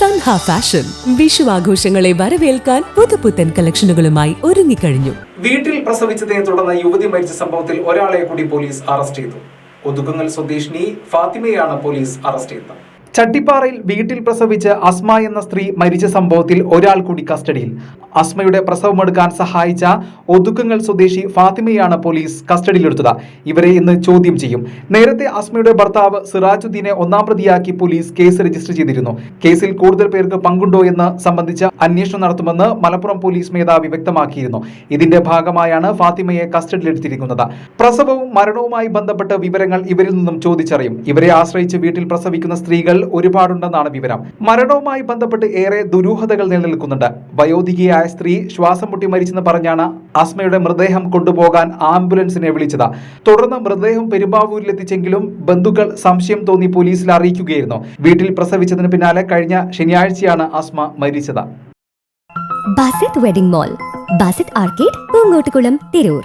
Sanha fashion Vishu ആഘോഷങ്ങളെ വരവേൽക്കാൻ പുതുപുത്തൻ കളക്ഷനുകളുമായി ഒരുങ്ങിക്കഴിഞ്ഞു. വീട്ടിൽ പ്രസവിച്ചതിനെ തുടർന്ന് യുവതി മരിച്ച സംഭവത്തിൽ ഒരാളെ കൂടി പോലീസ് അറസ്റ്റ് ചെയ്തു. ഒതുക്കുങ്ങൽ സ്വദേശിനി ഫാത്തിമയാണ് പോലീസ് അറസ്റ്റ് ചെയ്തത്. ചട്ടിപ്പാറയിൽ വീട്ടിൽ പ്രസവിച്ച് അസ്മ എന്ന സ്ത്രീ മരിച്ച സംഭവത്തിൽ ഒരാൾ കൂടി കസ്റ്റഡിയിൽ. അസ്മയുടെ പ്രസവമെടുക്കാൻ സഹായിച്ച ഒതുക്കുങ്ങൽ സ്വദേശി ഫാത്തിമയാണ് പോലീസ് കസ്റ്റഡിയിലെടുത്തത്. ഇവരെ ഇന്ന് ചോദ്യം ചെയ്യും. നേരത്തെ അസ്മയുടെ ഭർത്താവ് സിറാജുദ്ദീനെ ഒന്നാം പ്രതിയാക്കി പോലീസ് കേസ് രജിസ്റ്റർ ചെയ്തിരുന്നു. കേസിൽ കൂടുതൽ പേർക്ക് പങ്കുണ്ടോ എന്ന് സംബന്ധിച്ച് അന്വേഷണം നടത്തുമെന്ന് മലപ്പുറം പോലീസ് മേധാവി വ്യക്തമാക്കിയിരുന്നു. ഇതിന്റെ ഭാഗമായാണ് ഫാത്തിമയെ കസ്റ്റഡിയിലെടുത്തിരിക്കുന്നത്. പ്രസവവും മരണവുമായി ബന്ധപ്പെട്ട വിവരങ്ങൾ ഇവരിൽ നിന്നും ചോദിച്ചറിയും. ഇവരെ ആശ്രയിച്ച് വീട്ടിൽ പ്രസവിക്കുന്ന സ്ത്രീകൾ ഒരുപാടുണ്ടെന്നാണ് വിവരം. മരണവുമായി ബന്ധപ്പെട്ട് ഏറെ ദുരൂഹതകൾ നിലനിൽക്കുന്നുണ്ട്. വയോധികയായ സ്ത്രീ ശ്വാസം മുട്ടി മരിച്ചെന്ന് പറഞ്ഞാണ് അസ്മയുടെ മൃതദേഹം കൊണ്ടുപോകാൻ ആംബുലൻസിനെ വിളിച്ചത്. തുടർന്ന് മൃതദേഹം പെരുമ്പാവൂരിലെത്തിച്ചെങ്കിലും ബന്ധുക്കൾ സംശയം തോന്നി പോലീസിൽ അറിയിക്കുകയായിരുന്നു. വീട്ടിൽ പ്രസവിച്ചതിന് പിന്നാലെ കഴിഞ്ഞ ശനിയാഴ്ചയാണ് അസ്മ മരിച്ചത്. Basith wedding mall. Basith arcade Poongottukulam Tirur.